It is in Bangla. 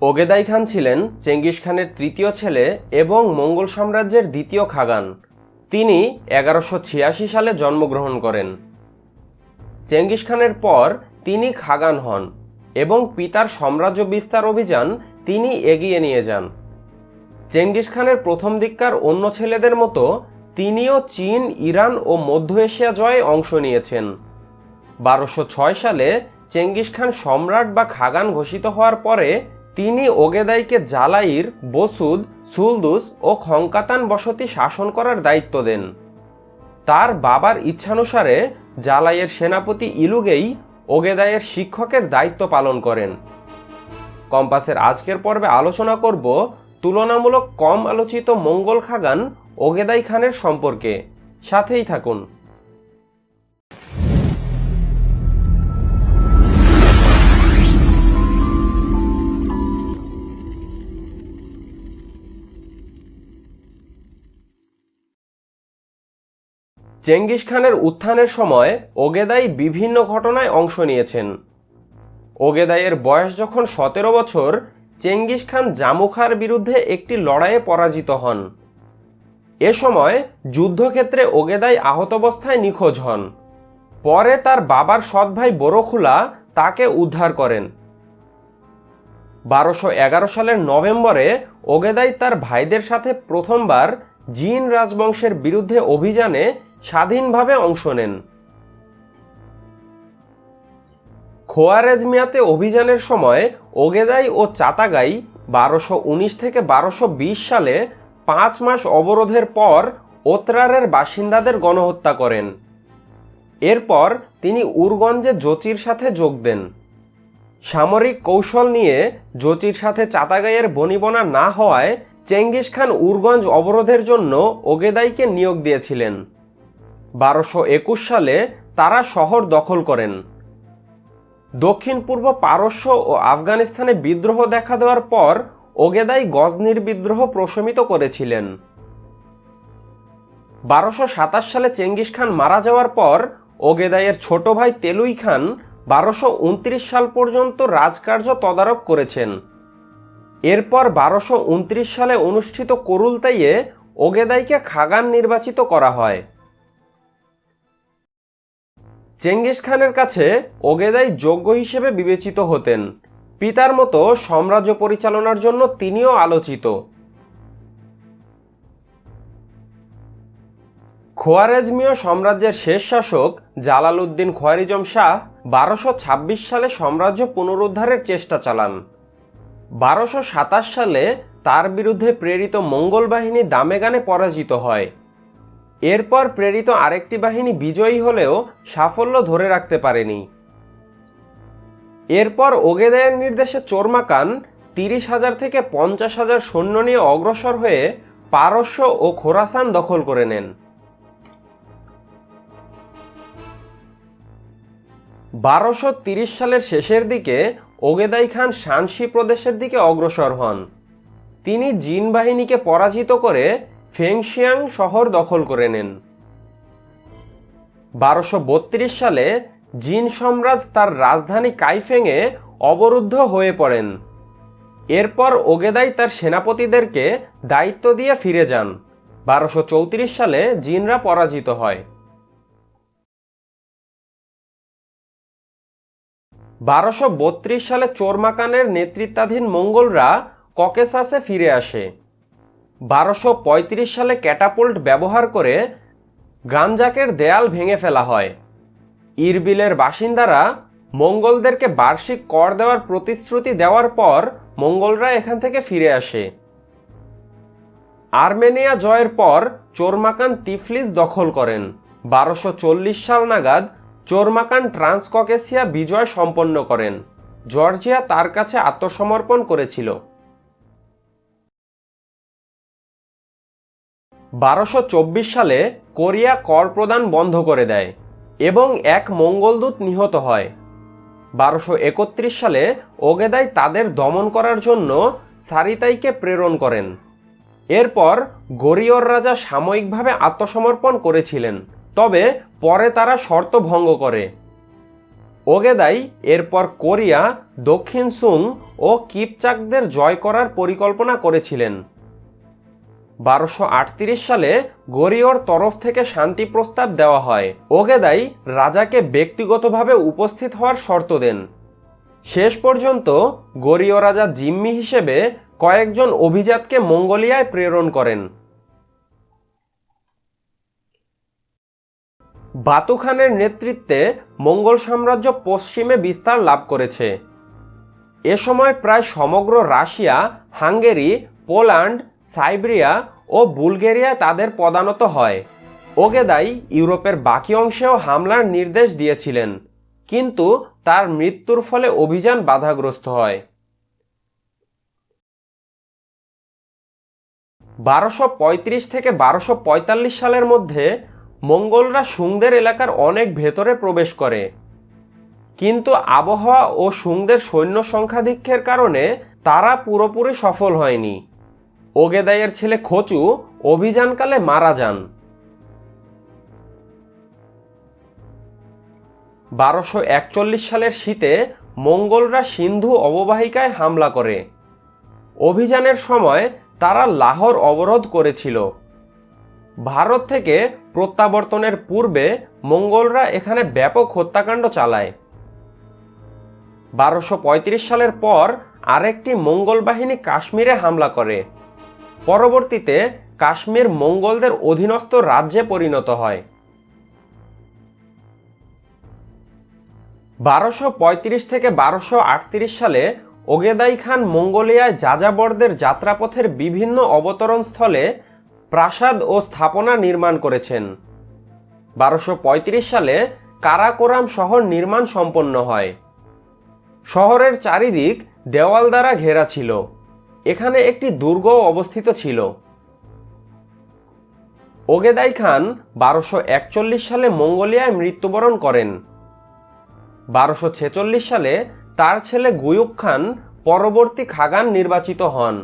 ওগেদাই খান ছিলেন চেঙ্গিস খানের তৃতীয় ছেলে এবং মঙ্গল সাম্রাজ্যের দ্বিতীয় খাগান। তিনি এগারোশো ছিয়াশি সালে জন্মগ্রহণ করেন। চেঙ্গিস খানের পর তিনি খাগান হন এবং পিতার সাম্রাজ্য বিস্তার অভিযান তিনি এগিয়ে নিয়ে যান। চেঙ্গিস খানের প্রথম দিককার অন্য ছেলেদের মতো তিনিও চীন, ইরান ও মধ্য এশিয়া জয়ে অংশ নিয়েছেন। বারোশো ছয় সালে চেঙ্গিস খান সম্রাট বা খাগান ঘোষিত হওয়ার পরে তিনি ওগেদাইকে জালাইর, বসুদ, সুলদুস ও খংকাতান বসতি শাসন করার দায়িত্ব দেন। তার বাবার ইচ্ছানুসারে জালাইয়ের সেনাপতি ইলুগেই ওগেদাইয়ের শিক্ষকের দায়িত্ব পালন করেন। কম্পাসের আজকের পর্বে আলোচনা করব তুলনামূলক কম আলোচিত মঙ্গল খাগান ওগেদাই খানের সম্পর্কে। সাথেই থাকুন। চেঙ্গিস খানের উত্থানের সময় ওগেদাই বিভিন্ন ঘটনায় অংশ নিয়েছেন। ওগেদাইয়ের বয়স যখন সতেরো বছর চেঙ্গিস খান জামুখার বিরুদ্ধে একটি লড়াইয়ে পরাজিত হন। এ সময় যুদ্ধক্ষেত্রে ওগেদাই আহত অবস্থায় নিখোঁজ হন। পরে তার বাবার সৎ ভাই বড়খুলা তাকে উদ্ধার করেন। বারোশো এগারো সালের নভেম্বরে ওগেদাই তার ভাইদের সাথে প্রথমবার জিন রাজবংশের বিরুদ্ধে অভিযানে স্বাধীনভাবে অংশ নেন। খোয়ারেজমিয়াতে অভিযানের সময় ওগেদাই ও চাতাগাই বারোশো উনিশ থেকে বারোশো বিশ সালে পাঁচ মাস অবরোধের পর ওত্রারের বাসিন্দাদের গণহত্যা করেন। এরপর তিনি উরগঞ্জে জচির সাথে যোগ দেন। সামরিক কৌশল নিয়ে জচির সাথে চাতাগাইয়ের বনিবনা না হওয়ায় চেঙ্গিস খান উরগঞ্জ অবরোধের জন্য ওগেদাইকে নিয়োগ দিয়েছিলেন। বারোশো একুশ সালে তারা শহর দখল করেন। দক্ষিণ পূর্ব পারস্য ও আফগানিস্তানে বিদ্রোহ দেখা দেওয়ার পর ওগেদাই গজনির বিদ্রোহ প্রশমিত করেছিলেন। বারোশো সাতাশ সালে চেঙ্গিস খান মারা যাওয়ার পর ওগেদাইয়ের ছোট ভাই তেলুই খান বারোশো উনত্রিশ সাল পর্যন্ত রাজকার্য তদারক করেছেন। এরপর বারোশো উনত্রিশ সালে অনুষ্ঠিত করুলতাইয়ে ওগেদাইকে খাগান নির্বাচিত করা হয়। চেঙ্গিস খানের কাছে ওগেদাই যোগ্য হিসেবে বিবেচিত হতেন। পিতার মতো সাম্রাজ্য পরিচালনার জন্য তিনিও আলোচিত। খোয়ারেজমীয় সাম্রাজ্যের শেষ শাসক জালালউদ্দিন খোয়ারিজম শাহ বারোশো ছাব্বিশ সালে সাম্রাজ্য পুনরুদ্ধারের চেষ্টা চালান। বারোশো সাতাশ সালে তার বিরুদ্ধে প্রেরিত মঙ্গল বাহিনী দামেগানে পরাজিত হয়। এরপর প্রেরিত আরেকটি বাহিনী বিজয়ী হলেও সাফল্য ধরে রাখতে পারেনি। এরপর ওগেদায়ের নির্দেশে চোরমাকান তিরিশ হাজার থেকে পঞ্চাশ হাজার সৈন্য নিয়ে অগ্রসর হয়ে পারস্য ও খোরাসান দখল করে নেন। বারোশো তিরিশ সালের শেষের দিকে ওগেদাই খান শানসি প্রদেশের দিকে অগ্রসর হন। তিনি জিন বাহিনীকে পরাজিত করে ফেংশিয়াং শহর দখল করে নেন। বারোশো সালে জিন সম্রাজ তার রাজধানী কাইফেংয়ে অবরুদ্ধ হয়ে পড়েন। এরপর ওগেদাই তার সেনাপতিদেরকে দায়িত্ব দিয়ে ফিরে যান। বারোশো সালে জিনরা পরাজিত হয়। বারোশো সালে চোরমাকানের নেতৃত্বাধীন মঙ্গলরা ককেসাসে ফিরে আসে। বারোশো সালে ক্যাটাপোল্ট ব্যবহার করে গাঞ্জাকের দেয়াল ভেঙে ফেলা হয়। ইরবিলের বাসিন্দারা মঙ্গলদেরকে বার্ষিক কর দেওয়ার প্রতিশ্রুতি দেওয়ার পর মঙ্গলরা এখান থেকে ফিরে আসে। আর্মেনিয়া জয়ের পর চোরমাকান তিফলিস দখল করেন। বারোশো চল্লিশ সাল নাগাদ চোরমাকান ট্রান্সককেসিয়া বিজয় সম্পন্ন করেন। জর্জিয়া তার কাছে আত্মসমর্পণ করেছিল। বারোশো সালে কোরিয়া কর প্রদান বন্ধ করে দেয় এবং এক মঙ্গলদূত নিহত হয়। বারোশো একত্রিশ সালে ওগেদাই তাদের দমন করার জন্য সারিতাইকে প্রেরণ করেন। এরপর গরিয়র রাজা সাময়িকভাবে আত্মসমর্পণ করেছিলেন, তবে পরে তারা শর্ত ভঙ্গ করে। ওগেদাই এরপর কোরিয়া, দক্ষিণ সুং ও কিপচাকদের জয় করার পরিকল্পনা করেছিলেন। বারোশো সালে গরিয়র তরফ থেকে শান্তি প্রস্তাব দেওয়া হয়। ওগেদাই রাজাকে ব্যক্তিগতভাবে উপস্থিত হওয়ার শর্ত দেন। শেষ পর্যন্ত গরীয় রাজা জিম্মি হিসেবে কয়েকজন অভিজাতকে মঙ্গোলিয়ায় প্রেরণ করেন। বাতু খানের নেতৃত্বে মঙ্গল সাম্রাজ্য পশ্চিমে বিস্তার লাভ করেছে। এ সময় প্রায় সমগ্র রাশিয়া, হাঙ্গেরি, পোল্যান্ড সাইবেরিয়া ও বুলগেরিয়া তাদের পদানত হয়। ওগেদাই ইউরোপের বাকি অংশেও হামলার নির্দেশ দিয়েছিলেন, কিন্তু তার মৃত্যুর ফলে অভিযান বাধাগ্রস্ত হয়। বারোশো পঁয়ত্রিশ থেকে বারোশো সালের মধ্যে মঙ্গলরা সুংদের এলাকার অনেক ভেতরে প্রবেশ করে। কিন্তু আবহাওয়া ও সুংদের সৈন্য সংখ্যাধিক্যের কারণে তারা পুরোপুরি সফল হয়নি। ওগেদাইয়ের ছেলে খচু অভিযানকালে মারা যান। বারোশো একচল্লিশ সালের শীতে মঙ্গলরা সিন্ধু অববাহিকায় হামলা করে। অভিযানের সময় তারা লাহোর অবরোধ করেছিল। ভারত থেকে প্রত্যাবর্তনের পূর্বে মঙ্গলরা এখানে ব্যাপক হত্যাকাণ্ড চালায়। বারোশো সালের পর আরেকটি মঙ্গল বাহিনী কাশ্মীরে হামলা করে। পরবর্তীতে কাশ্মীর মঙ্গলদের অধীনস্থ রাজ্যে পরিণত হয়। বারোশো থেকে বারোশো সালে ওগেদাই খান মঙ্গোলিয়ায় যাযাবরদের যাত্রাপথের বিভিন্ন অবতরণ স্থলে প্রাসাদ ও স্থাপনা নির্মাণ করেছেন। বারোশো সালে কারাকোরাম শহর নির্মাণ সম্পন্ন হয়। শহরের চারিদিক দেওয়াল দ্বারা ঘেরা ছিল। এখানে একটি দুর্গ অবস্থিত ছিল। ওগেদাই খান বারোশো একচল্লিশ সালে মঙ্গোলিয়ায় মৃত্যুবরণ করেন। বারোশো ছেচল্লিশ সালে তার ছেলে গুয়ুক খান পরবর্তী খাগান নির্বাচিত হন।